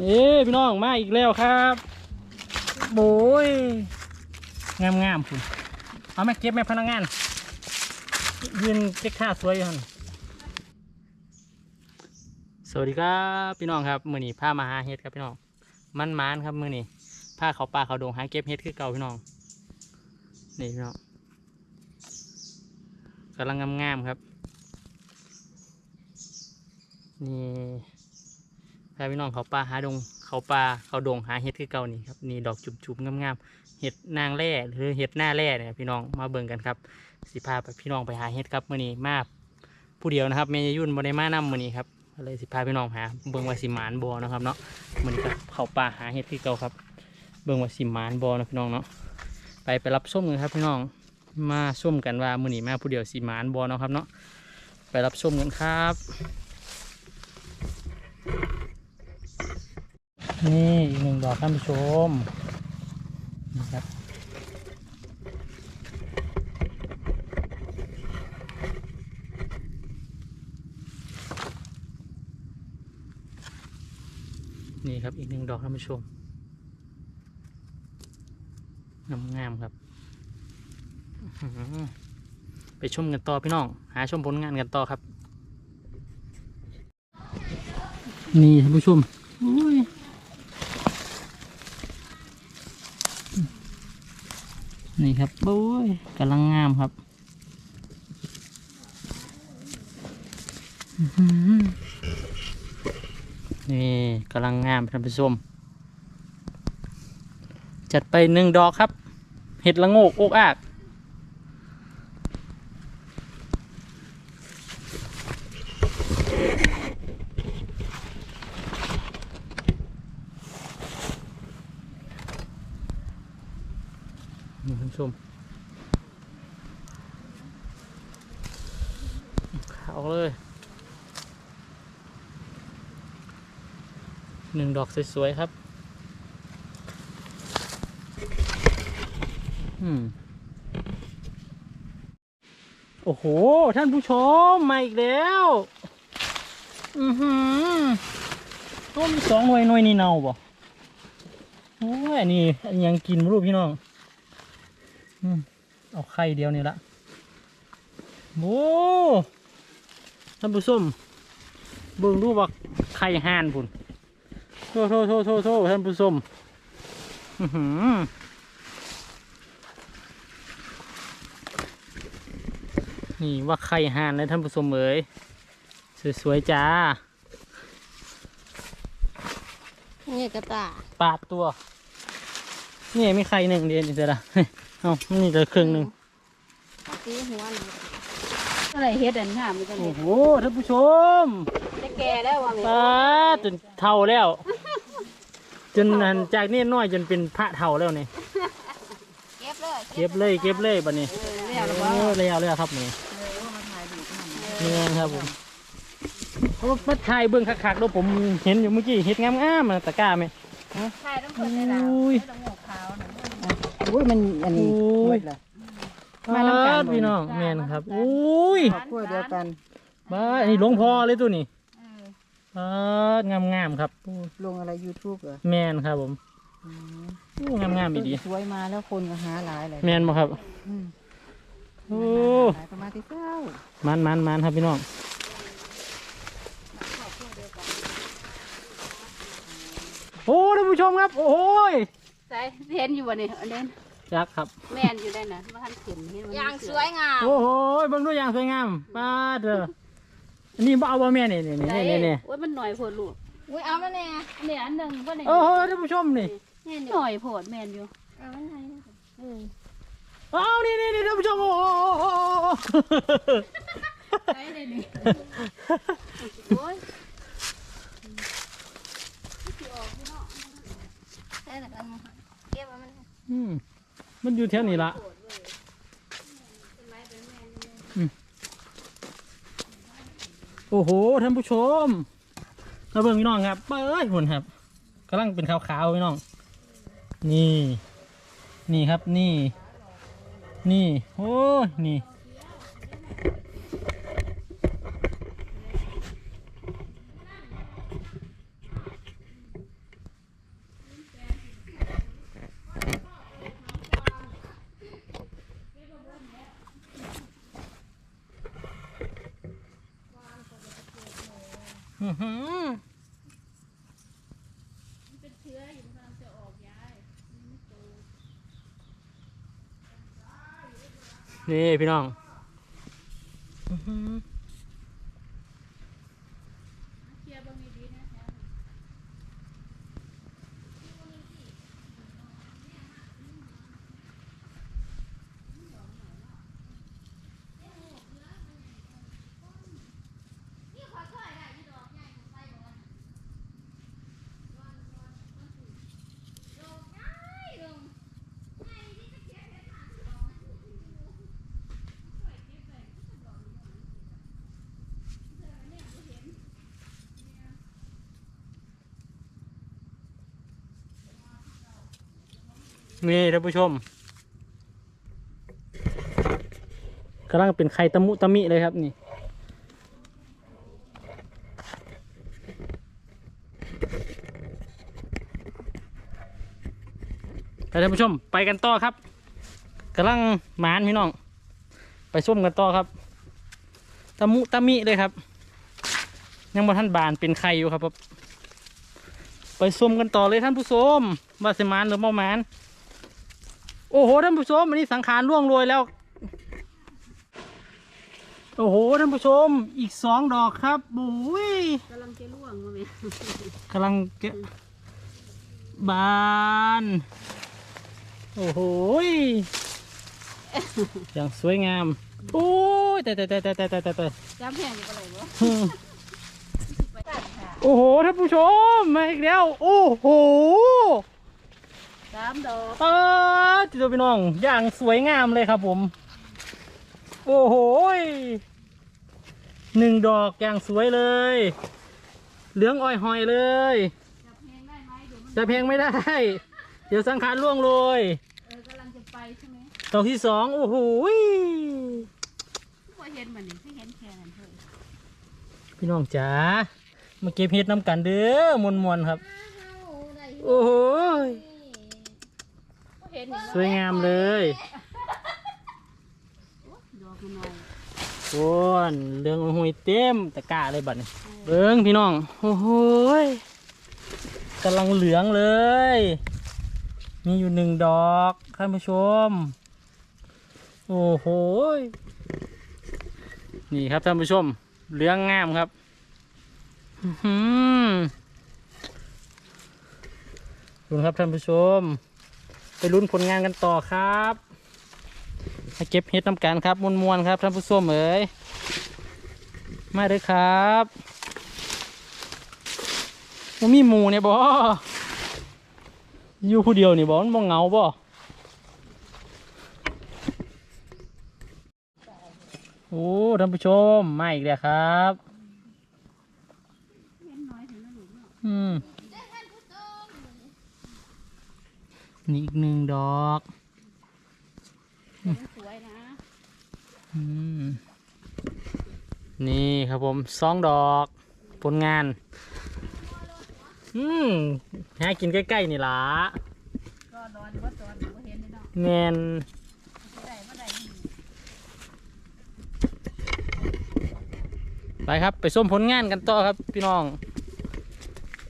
นี่พี่น้องมาอีกแล้วครับโบยงามงามๆคุณเอาแม่เก็บแม่พนักงานยืนเก๊กท่าสวยอยู่หันสวัสดีครับพี่น้องครับมือนี้พามาหาเห็ดครับพี่น้องมันมานครับมือนี้พาเขาป่าเขาดงหาเก็บเห็ดคือเก่าพี่น้องนี่พี่น้องกำลังงามๆครับนี่พาพี่น้องเขาป่าหาดงเขาป่าเขาดงหาเห็ดคือเก่านี่ครับนี่ดอกจุ่มๆงามๆเห็ดนางแร่หรือเห็ดหน้าแร่เนี่ยพี่น้องมาเบิ่งกันครับสิพาพี่น้องไปหาเห็ดครับมื้อนี้มาผู้เดียวนะครับแม่ยายยุ่นบ่ได้มานำมื้อนี้ครับเลยสิพาพี่น้องหาเบิ่งว่าสิหมานบ่นะครับเนาะมื้อนี้ครับเขาป่าหาเห็ดคือเก่าครับ เบิ่งว่าสิมานบ่นะพี่น้องเนาะไปไปรับส้มกันครับพี่น้องมาส้มกันว่ามื้อนี้มาผู้เดียวสิหมานบ่เนะครับเนาะไปรับส้มกันครับ นี่อีกหนึ่งดอกท่านผู้ชมนี่ครับนี่ครับอีกหนึ่งดอกท่านผู้ชมงามงามๆครับ ไปชมกันต่อพี่น้อง หาชมผลงานกันต่อครับ นี่ท่านผู้ชมโอ้ย นี่ครับโอ้ยกำลังงามครับนี่กำลังงามท่านผู้ชมจัดไปหนึ่งดอกครับ เห็ดละโงกอกอาก ผู้ชมขาวเลย หนึ่งดอกสวย ๆ ครับ อืม โอ้โห ท่านผู้ชม มาอีกแล้ว อือหือต้นสองหน่วยหน่วยนี่เน่าบ่โอ้ย อันนี้ยังกินรู้พี่น้อง เอาไข่เดียวนี่ละโอ้ท่านผู้ชมเบิ่งดูว่าไข่ห่านพุ่นโทษโทษโทษโทษโทษท่านผู้ชมอื้อหือนี่ว่าไข่ห่านเลยท่านผู้ชมเอ๋ยสวยๆจ้านี่กระตาปาดตัว นี่มีไข่หนึ่งเดียวนี่เสร็จละ เฮ้ยเอานี่เหลือครึ่งหนึ่งตีหัวหนูอะไรเฮ็ดอันงามมันจะโอ้เฮ็ดโหท่านผู้ชมได้แก่แล้วว่าแม่ปาดจนเท่าแล้ว จนนันจากนี่น้อยจนเป็นพระเท่าแล้วนี่เก็บเลยเก็บเลยเก็บเลยบัดนี้เออเรียกแล้วว่าโอ้เลยเอาเลยครับนี่นี่ครับผมเพราะว่ามาถ่ายเบื้องคักๆแล้วผมเห็นอยู่เมื่อกี้เห็ดงามๆนะตะกร้าไหมใช่ต้องคนได้ดาวอุ้ย อุ้ยมันอันนี้โอ้ยหมดเลยมาน้ำกันบ่พี่น้องแม่นครับอุ้ยครอบครัวเดียวกันบ้าอันนี้หลวงพ่อเลยตัวนี้เออปาดงามๆครับโอ้ยลงอะไร YouTube เหรอแม่นครับผมโอ้งามๆอีดีสวยมาแล้วคนก็หาหลายเลยแม่นบ่ครับอืมโอ้หลายก็มาที่เจ้ามันมันมันครับพี่น้องโอ้ท่านผู้ชมครับ โอ้ย ใส่เห็นอยู่บ่นี่อันนี้ยักษ์ครับ แม่นอยู่ได้นะมาทันเข็มเห็นมันอย่างสวยงามโอ้โหเบิ่งตัวอย่างสวยงามป้าดเด้ออันนี้บ่เอาบ่แม่นี่นี่นี่นี่นี่โอ้ยมันหน่อยโพดลูกอุ้ยเอามาแน่เนี่ยอันหนึงบ่นี่โอ้โหท่านผู้ชมนี่แน่นหน่อยโพดแม่นอยู่เอามาไหนเออเอานี่นี่นี่ท่านผู้ชมโอ้โหใช่เลยนี่โอ้ย ใช่แต่กันเก็บเอามัน อืม มันอยู่แถวนี้ละโอ้โหท่านผู้ชมเราเบิ่งพี่น้องครับเอ้ยหุ่นครับกำลังเป็นขาวๆพี่น้อง นี่ นี่ครับนี่ นี่โอ้ยนี่ อื้อหือ นี่พี่น้อง นี่ท่านผู้ชมกำลังเป็นไข่ตะมุตะมิเลยครับนี่ไปท่านผู้ชมไปกันต่อครับกำลังหมานพี่น้อง ไปส้มกันต่อครับ ตะมุตะมิเลยครับ ยังบ่ท่านบานเป็นไข่อยู่ครับ ไปส้มกันต่อเลยท่านผู้ชมว่าสิมานหรือบ่หมาน โอ้โหท่านผู้ชมวันนี้สังขารร่วงโรยแล้ว โอ้โหท่านผู้ชมอีกสองดอกครับโอ้ยกำลังจะร่วงมาไหกำลังเกะบาน โอ้โหอย่างสวยงามโอ้ยแต่แต่แต่แต่แต่แต่แต่จ้มแห้งอยู่ก็เลยวะโอ้โหท่านผู้ชมมาอีกแล้ว โอ้โห สามดอกเออจิตตัวพี่น้อง อย่างสวยงามเลยครับผม โอ้โหยหนึ่งดอกอย่างสวยเลย เหลืองอ่อยหอยเลยจะเพลงไม่ได้ เดี๋ยวสังขารล่วงโรยเออกำลังจะไปใช่ไหมดอกที่สองโอ้โหยพอเห็นมันนี่ที่เห็นแค่นั้นเท่าพี่น้องจ๋ามาเก็บเห็ดน้ำกันเด้อมวนมวนๆครับเอาได้โอ้โหยพอ เห็นสวยงามเลยดอกมันน้อยโอ้นเรื่องหุยเต็มตะกร้าเลยบัดนี้เบิ้งพี่น้องโอ้โหยกำลังเหลืองเลย มีอยู่หนึ่งดอกท่านผู้ชม โอ้โหยนี่ครับท่านผู้ชม เหลืองงามครับอื้อหือดูนะครับท่านผู้ชม ไปลุ้นผลงานกันต่อครับมาเก็บเห็ดน้ำกันครับมวนๆครับท่านผู้ชมเอ๋ยมาเลยครับว่ามีหมูเนี่ยบ่อยู่ผู้เดียวนี่บ่มันบ่เงาบ่โอ้ท่านผู้ชมมาอีกแล้วครับอืม นี่อีกหนึ่งดอกสวยนะนี่ครับผมสองดอกผลงาน อืมหากินใกล้ ๆ นี่ล่ะก็ร้อนว่าตอนเห็นเนาะแงนไม่ได้ไม่ได้นี่ไปครับไปส้มผลงานกันต่อครับพี่น้อง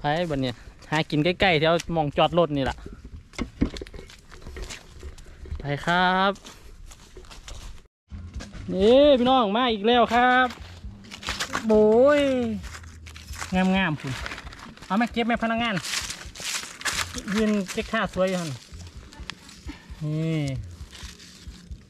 ไปบันเนี่ยหากินใกล้ๆแถวมองจอดรถนี่แหละ ไปครับนี่พี่น้องมาอีกแล้วครับโอ้ยงามงามๆคุณเอามาเก็บแม่พนักงาน ยืนเก๊กท่าสวยอยู่หั่นนี่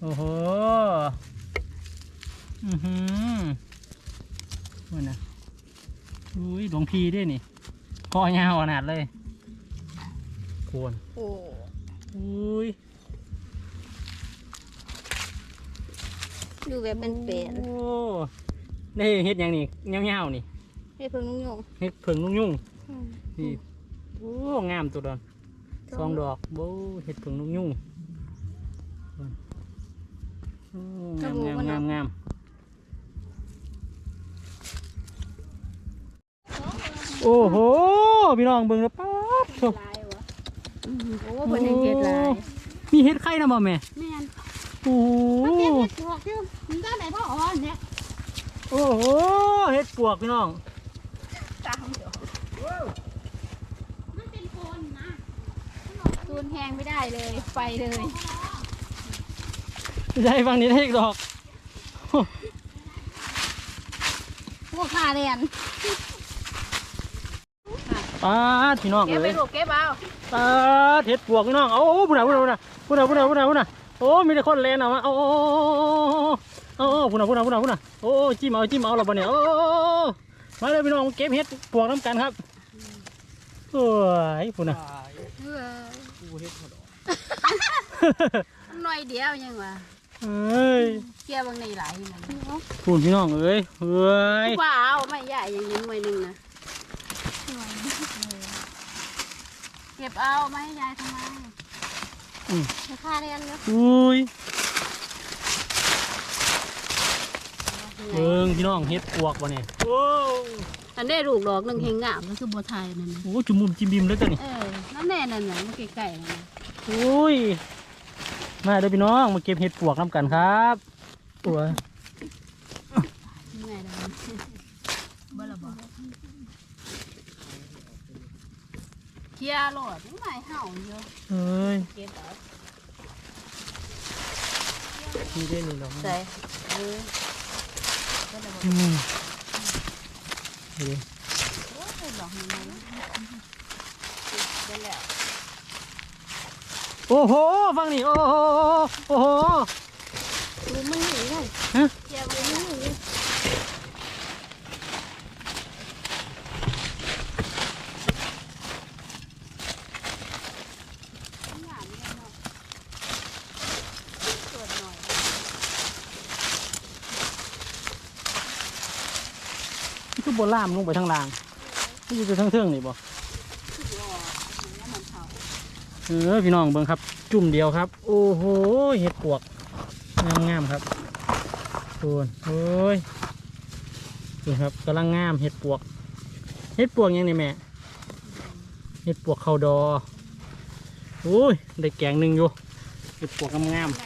โอ้โหอือหือนี่นะอุ้ยหลวงพีด้วยนี่คอยาวขนาดเลยควรโอ้อุ้ย ดูแบบเป็นเป็นโอ้ได้เฮ็ดหยังนี่ยาวๆนี่ให้เพิ่งนุ่งยงเฮ็ดเผิงนุ่งยุ่งอืมนี่โอ้งามตัวดอนสองดอกโบ้เฮ็ดเผิงนุ่งยุ่งโอ้งามงามงามงามโอ้โหพี่น้องเบิ่งแล้วป๊าบโถ่ ลายวะอืมโอ้เพิ่นยังเก็ดลายมีเฮ็ดไข่นะบ่แม่แม่น โอ้โหเห็ดปวกอยู่น้ออ่โอ้โหเห็ดปวกพี่น้องตูนแหงไม่ได้เลยไปเลยได้ฟังนี้ได้อีกดอกพวกขาเรียนปาพี่น้องเลยเก็บไปลูกเก็บเอา ตาเห็ดปวกพี่น้อง เอาบุญนะบุญนะบุญนะบุญนะบุญนะบุญนะ โอ้ มีแต่คนแลนออกมาโอ้โอ้โอ้โอ้พุ่นน่ะพุ่นน่ะพุ่นน่ะพุ่นน่ะโอ้จิ้มเอาจิ้มเอาเราปะเนี่ยโอ้มาเลยพี่น้องเก็บเห็ดปวกน้ำกันครับโอ้ยพุ่นน่ะเออหน่อยเดียวยังวะเอ้ยเกี่ยวบางในหลายมันพุ่นพี่น้องเอ้ยเอ้ยว่าเอาไม่ใหญ่อย่างนี้หน่วยหนึ่งนะเก็บเอาไม่ให้ยายทำไม ขาเรียนเนาะอุ้ยเบิ่งพี่น้องเห็ดปวกวะเนี่ยโอ้อันนี้ลูกดอกหนึ่งเฮงงามก็คือบัวไทยนั่นนะโหจุ่มมุมจิ้มบิมเลยตัวนี้เออนั่นแน่นั่นน่ะมันไก่ๆนั่นน่ะอุ้ยมาเด้อพี่น้องมาเก็บเห็ดปวกน้ำกันครับตัว ยังไงล่ะบ่ละบ่ เคลียร์โหลดยังไงเห่าเยอะเอ้ย เก็บเอา นี่ได้นี่น้อง ใส่เออก็ละบ่ อืมนี่ดิ โอ้ยดอกมันเลยได้แล้ว โอ้โห ฟังนี่ โอ้โห โอ้โห ดูมันหนีเลย เคลียร์มันเลย นี่ คือบนล่ามลงไปทางล่างนี่อยู่ทางเทิงนี่บ่เออพี่น้องเบิ่งครับ จุ่มเดียวครับ โอ้โหเห็ดปวกงามๆครับดูนโอ้ยดูครับกำลังงามเห็ดปวก เห็ดปวกยังนี่แม่เห็ดปวกเขาดอโอ้ยได้แกงหนึ่งอยู่เห็ดปวกงามๆ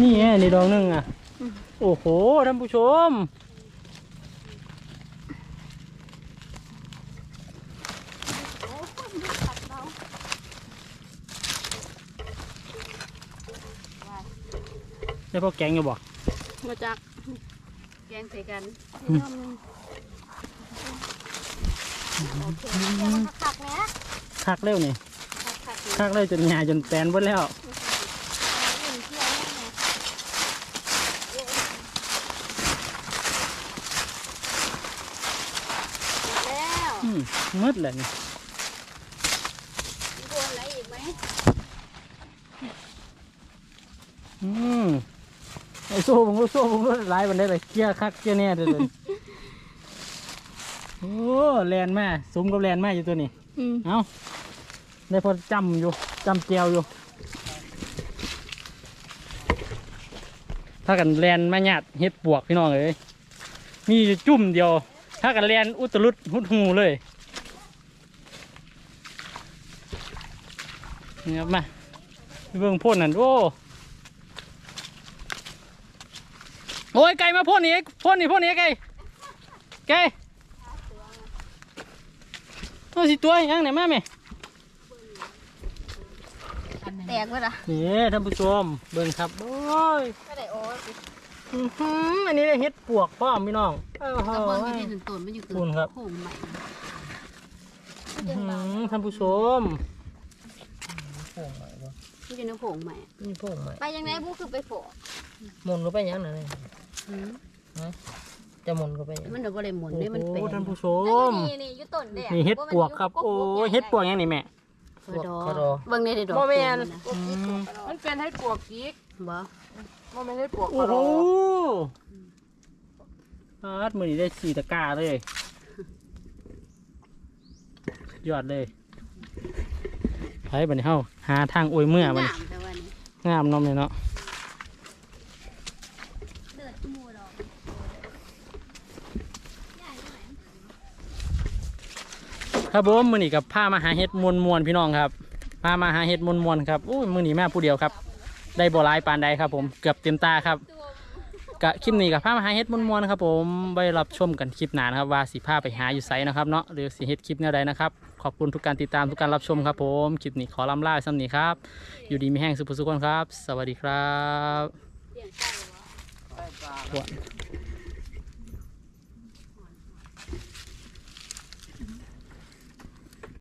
นี่แหนี่ดอกหนึ่งอะ โอ้โหท่านผู้ชม ได้พวกแกงอยู่บ่มาจากแกงใส่กันโอเคเดี๋ยวมันก็ขักนะคักเร็วนี่ขักขักอยู่คักเลยจนหงายจนแตนหมดแล้ว หนึ่งเที่ยวแน่ๆแล้ว อื มมืดเลยนี่มีโดนอะไรอีกไหมอืมไอโซ่ผมก็โซ่ผมก็ไล่มันได้เลยเกี้ยคักเกี้ยแน่เลยเลยโอ้แลนแม่ซุ้มกับแลนแม่อยู่ตัวนี้อืมเอาได้พอจำอยู่จำเจียวอยู่ ถ้ากันแลนมาหยาดเฮ็ดปวกพี่น้องเอ้ยมีอยู่จุ่มเดียว ถ้ากันแลนอุตรุดหุดหูเลย นี่ครับมาไปเบิ่งพ่นนั่นโอ้โอ้ยไก่มาพ่นนี่พ่นนี่พ่นนี่ไก่ไก่ตัวสิตัวยังไหนมาไหมอันไหนแตกไปละนี่ท่านผู้ชมเบิ่งครับโอ้ยไม่ได้โอ้ยอื้อหืออันนี้ได้เฮ็ดปวกพร้อมพี่น้องโอ้โหกระเบื้องที่เป็นต้นมันอยู่ขอบคุณครับโค้งใหม่อื้อหือท่านผู้ชม ที่เป็นโค้งใหม่ นี่พวกใหม่ไปยังไงบูคือไปโผล่มนก็ไปยังไงอืมจะมนก็ไปยังมันเดี๋ยวก็เลยหมุนได้มันโอ้เป็นโหท่านผู้ชมนี่นี่อยุต้นแดงนี่เฮ็ดปวกครับ โอ้ยเฮ็ดปวกยังนี่แม่กระดอกระดอเบิ่งในเด็ดดอกบ่แม่นเต็ะอืมมันเป็นให้ปวกกิกบ่มันไม่ให้ปวกโอ้กระโหโดดอาดมือนี้ได้สี่ตะกร้าเลยสุดยอดเลย ไปบัดนี้เฮาหาทางอวยเมื่อมันงามแต่ว่านี่งามเนมเลยเนาะเดือดมูดอกครับผมมือนี้กับผ้ามาหาเห็ดมวนมวนๆพี่น้องครับพามาหาเห็ดมวนมวนๆครับอุ้ยมือนี้มาผู้เดียวครับ ได้บ่หลายปานใดครับผมเกือบเต็มตาครับกะคลิปนี้กับพามาหาเฮ็ดมวนๆนะครับผมไปรับชมกันคลิปหน้านะครับว่าสิพาไปหาอยู่ไสนะครับเนาะหรือสิเฮ็ดคลิปแนวใดนะครับ ขอบคุณทุกการติดตามทุกการรับชมครับผมคลิปนี้ขอลำลาซ้ำนี้ครับ อยู่ดีมีแห้งสุภสุขคนครับ สวัสดีครับ